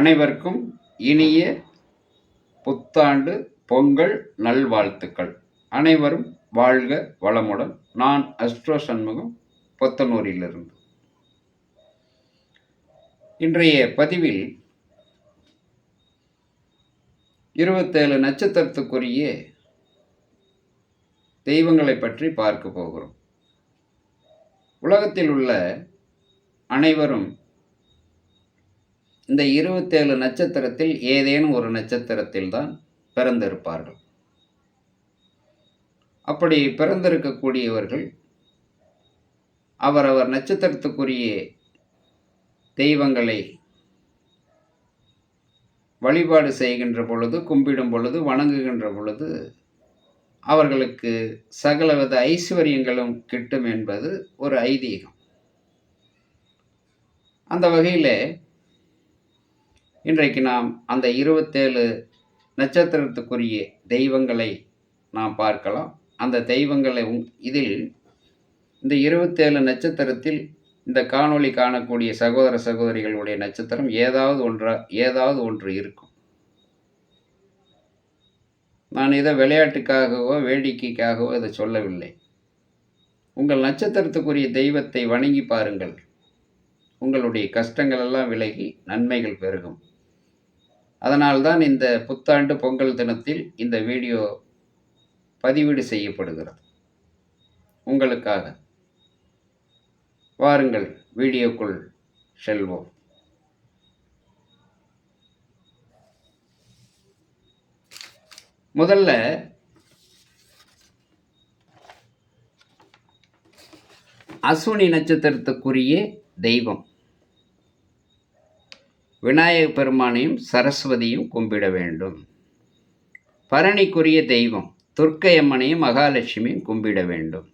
அனைவருக்கும் இனிய புத்தாண்டு பொங்கல் நல்வாழ்த்துக்கள். அனைவரும் வாழ்க வளமுடன். நான் அஸ்ட்ரோ சண்முகம் பொத்தனூரிலிருந்து. இன்றைய பதிவில் இருபத்தேழு நட்சத்திரத்துக்குரிய தெய்வங்களை பற்றி பார்க்க போகிறோம். உலகத்தில் உள்ள அனைவரும் இந்த இருபத்தேழு நட்சத்திரத்தில் ஏதேனும் ஒரு நட்சத்திரத்தில் தான் பிறந்திருப்பார்கள். அப்படி பிறந்திருக்கக்கூடியவர்கள் அவரவர் நட்சத்திரத்துக்குரிய தெய்வங்களை வழிபாடு செய்கின்ற பொழுது கும்பிடும் பொழுது வணங்குகின்ற பொழுது அவர்களுக்கு சகலவித ஐஸ்வர்யங்களும் கிட்டும் என்பது ஒரு ஐதீகம். அந்த வகையில் இன்றைக்கு நாம் அந்த இருபத்தேழு நட்சத்திரத்துக்குரிய தெய்வங்களை நாம் பார்க்கலாம். அந்த தெய்வங்களை இதில் இந்த இருபத்தேழு நட்சத்திரத்தில் இந்த காணொளி காணக்கூடிய சகோதர சகோதரிகளுடைய நட்சத்திரம் ஏதாவது ஒன்றா ஏதாவது ஒன்று இருக்கும். நான் இதை விளையாட்டுக்காகவோ வேடிக்கைக்காகவோ இதை சொல்லவில்லை. உங்கள் நட்சத்திரத்துக்குரிய தெய்வத்தை வணங்கி பாருங்கள். உங்களுடைய கஷ்டங்கள் எல்லாம் விலகி நன்மைகள் பெருகும். அதனால்தான் இந்த புத்தாண்டு பொங்கல் தினத்தில் இந்த வீடியோ பதிவீடு செய்யப்படுகிறது. உங்களுக்காக வாருங்கள் வீடியோக்குள் செல்வோம். முதல்ல அஸ்வினி நட்சத்திரத்துக்குரிய தெய்வம். விநாயக பெருமானையும் சரஸ்வதியும் கும்பிட வேண்டும். பரணிக்குரிய தெய்வம் துர்க்கையம்மனையும் மகாலட்சுமியும் கும்பிட வேண்டும்.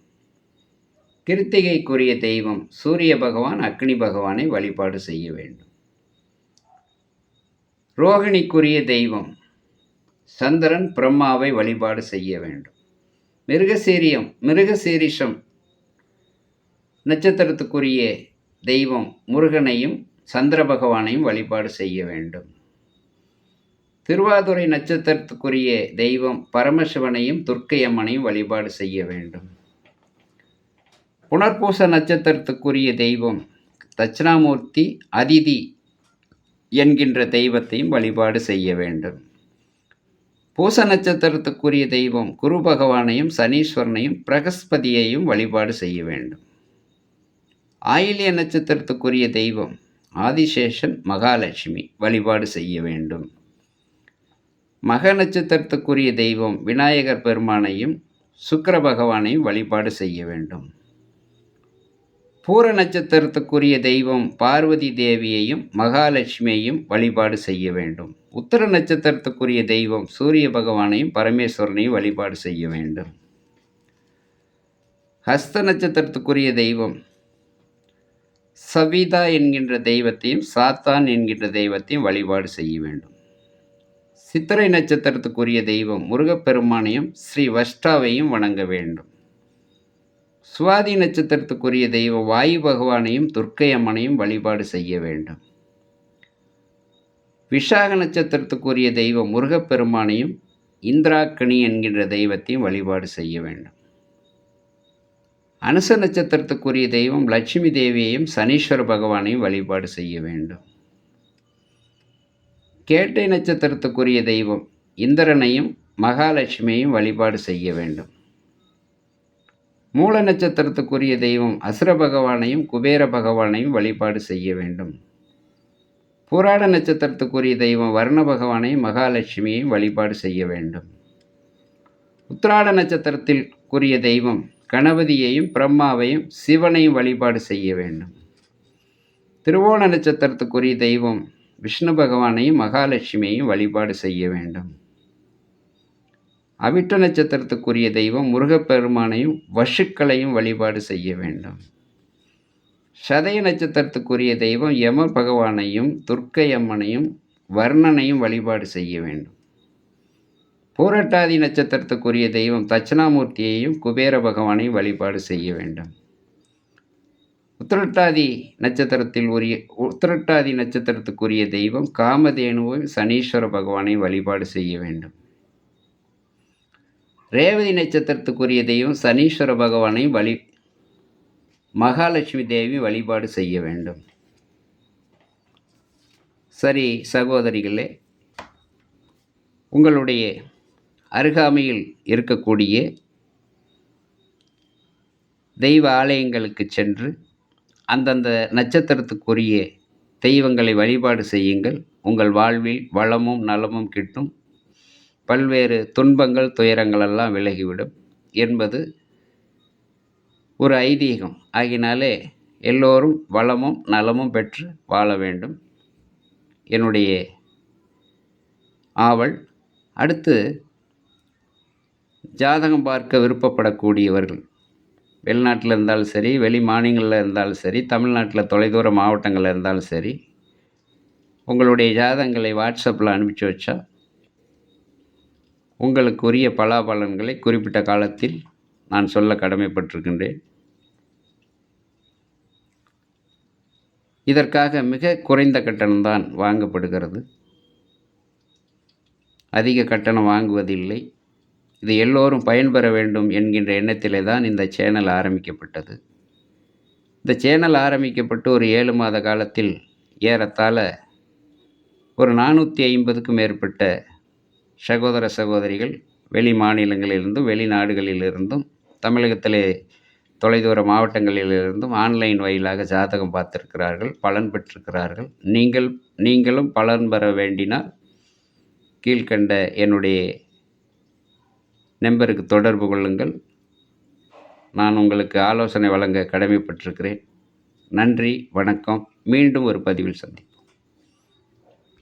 கிருத்திகைக்குரிய தெய்வம் சூரிய பகவான் அக்னி பகவானை வழிபாடு செய்ய வேண்டும். ரோகிணிக்குரிய தெய்வம் சந்திரன் பிரம்மாவை வழிபாடு செய்ய வேண்டும். மிருகசீரியம் மிருகசீரிஷம் நட்சத்திரத்துக்குரிய தெய்வம் முருகனையும் சந்திர பகவானையும் வழிபாடு செய்ய வேண்டும். திருவாதுரை நட்சத்திரத்துக்குரிய தெய்வம் பரமசிவனையும் துர்க்கையம்மனையும் வழிபாடு செய்ய வேண்டும். புனர்பூச நட்சத்திரத்துக்குரிய தெய்வம் தட்சிணாமூர்த்தி அதிதி என்கின்ற தெய்வத்தையும் வழிபாடு செய்ய வேண்டும். பூச நட்சத்திரத்துக்குரிய தெய்வம் குரு பகவானையும் சனீஸ்வரனையும் பிரகஸ்பதியையும் வழிபாடு செய்ய வேண்டும். ஆயிலிய நட்சத்திரத்துக்குரிய தெய்வம் ஆதிசேஷன் மகாலட்சுமி வழிபாடு செய்ய வேண்டும். மக நட்சத்திரத்துக்குரிய தெய்வம் விநாயகர் பெருமானையும் சுக்கிர பகவானையும் வழிபாடு செய்ய வேண்டும். பூர நட்சத்திரத்துக்குரிய தெய்வம் பார்வதி தேவியையும் மகாலட்சுமியையும் வழிபாடு செய்ய வேண்டும். உத்தர நட்சத்திரத்துக்குரிய தெய்வம் சூரிய பகவானையும் பரமேஸ்வரனையும் வழிபாடு செய்ய வேண்டும். ஹஸ்த நட்சத்திரத்துக்குரிய தெய்வம் சவிதா என்கின்ற தெய்வத்தையும் சாத்தான் என்கின்ற தெய்வத்தையும் வழிபாடு செய்ய வேண்டும். சித்திரை நட்சத்திரத்துக்குரிய தெய்வம் முருகப்பெருமானையும் ஸ்ரீ வஷ்டாவையும் வணங்க வேண்டும். சுவாதி நட்சத்திரத்துக்குரிய தெய்வம் வாயு பகவானையும் துர்க்கை அம்மனையும் வழிபாடு செய்ய வேண்டும். விஷாக நட்சத்திரத்துக்குரிய தெய்வம் முருகப்பெருமானையும் இந்திராக்கணி என்கின்ற தெய்வத்தையும் வழிபாடு செய்ய வேண்டும். அனுச நட்சத்திரத்துக்குரிய தெய்வம் லட்சுமி தேவியையும் சனீஸ்வர பகவானையும் வழிபாடு செய்ய வேண்டும். கேட்டை நட்சத்திரத்துக்குரிய தெய்வம் இந்திரனையும் மகாலட்சுமியையும் வழிபாடு செய்ய வேண்டும். மூல நட்சத்திரத்துக்குரிய தெய்வம் அசுர பகவானையும் குபேர பகவானையும் வழிபாடு செய்ய வேண்டும். புராட நட்சத்திரத்துக்குரிய தெய்வம் வர்ண பகவானையும் மகாலட்சுமியையும் வழிபாடு செய்ய வேண்டும். உத்திராட நட்சத்திரத்தில் கூறிய தெய்வம் கணபதியையும் பிரம்மாவையும் சிவனையும் வழிபாடு செய்ய வேண்டும். திருவோண நட்சத்திரத்துக்குரிய தெய்வம் விஷ்ணு பகவானையும் மகாலட்சுமியையும் வழிபாடு செய்ய வேண்டும். அவிட்ட நட்சத்திரத்துக்குரிய தெய்வம் முருகப்பெருமானையும் வஷுக்களையும் வழிபாடு செய்ய வேண்டும். சதய நட்சத்திரத்துக்குரிய தெய்வம் யம பகவானையும் துர்க்கை அம்மனையும் வர்ணனையும் வழிபாடு செய்ய வேண்டும். பூரட்டாதி நட்சத்திரத்துக்குரிய தெய்வம் தட்சிணாமூர்த்தியையும் குபேர பகவானையும் வழிபாடு செய்ய வேண்டும். உத்திரட்டாதி நட்சத்திரத்தில் உரிய உத்திரட்டாதி நட்சத்திரத்துக்குரிய தெய்வம் காமதேனுவை சனீஸ்வர பகவானை வழிபாடு செய்ய வேண்டும். ரேவதி நட்சத்திரத்துக்குரிய தெய்வம் சனீஸ்வர பகவானை வழி மகாலட்சுமி தேவி வழிபாடு செய்ய வேண்டும். சரி சகோதரிகளே உங்களுடைய அருகாமையில் இருக்கக்கூடிய தெய்வ ஆலயங்களுக்கு சென்று அந்தந்த நட்சத்திரத்துக்குரிய தெய்வங்களை வழிபாடு செய்யுங்கள். உங்கள் வாழ்வில் வளமும் நலமும் கிட்டும். பல்வேறு துன்பங்கள் துயரங்களெல்லாம் விலகிவிடும் என்பது ஒரு ஐதீகம். ஆகினாலே எல்லோரும் வளமும் நலமும் பெற்று வாழ வேண்டும். என்னுடைய ஆவல் அடுத்து ஜாதகம் பார்க்க விருப்பப்படக்கூடியவர்கள். வெளிநாட்டில் இருந்தாலும் சரி வெளி மாநிலங்களில் இருந்தாலும் சரி தமிழ்நாட்டில் தொலைதூர மாவட்டங்களில் இருந்தாலும் சரி உங்களுடைய ஜாதகங்களை வாட்ஸ்அப்பில் அனுப்பிச்சி வச்சா உங்களுக்கு உரிய பலாபலன்களை குறிப்பிட்ட காலத்தில் நான் சொல்ல கடமைப்பட்டிருக்கின்றேன். இதற்காக மிக குறைந்த கட்டணம்தான் வாங்கப்படுகிறது. அதிக கட்டணம் வாங்குவதில்லை. இது எல்லோரும் பயன்பெற வேண்டும் என்கின்ற எண்ணத்திலே தான் இந்த சேனல் ஆரம்பிக்கப்பட்டது. இந்த சேனல் ஆரம்பிக்கப்பட்டு ஒரு ஏழு மாத காலத்தில் ஏறத்தாழ ஒரு நானூற்றி ஐம்பதுக்கும் மேற்பட்ட சகோதர சகோதரிகள் வெளி மாநிலங்களிலிருந்தும் வெளிநாடுகளிலிருந்தும் தமிழகத்திலே தொலைதூர மாவட்டங்களிலிருந்தும் ஆன்லைன் வாயிலாக ஜாதகம் பார்த்துருக்கிறார்கள் பலன் பெற்றிருக்கிறார்கள். நீங்கள் நீங்களும் பலன் பெற வேண்டினால் கீழ்கண்ட என்னுடைய நம்பருக்கு தொடர்பு கொள்ளுங்கள். நான் உங்களுக்கு ஆலோசனை வழங்க கடமைப்பட்டிருக்கிறேன். நன்றி வணக்கம். மீண்டும் ஒரு பதிவில் சந்திப்போம்.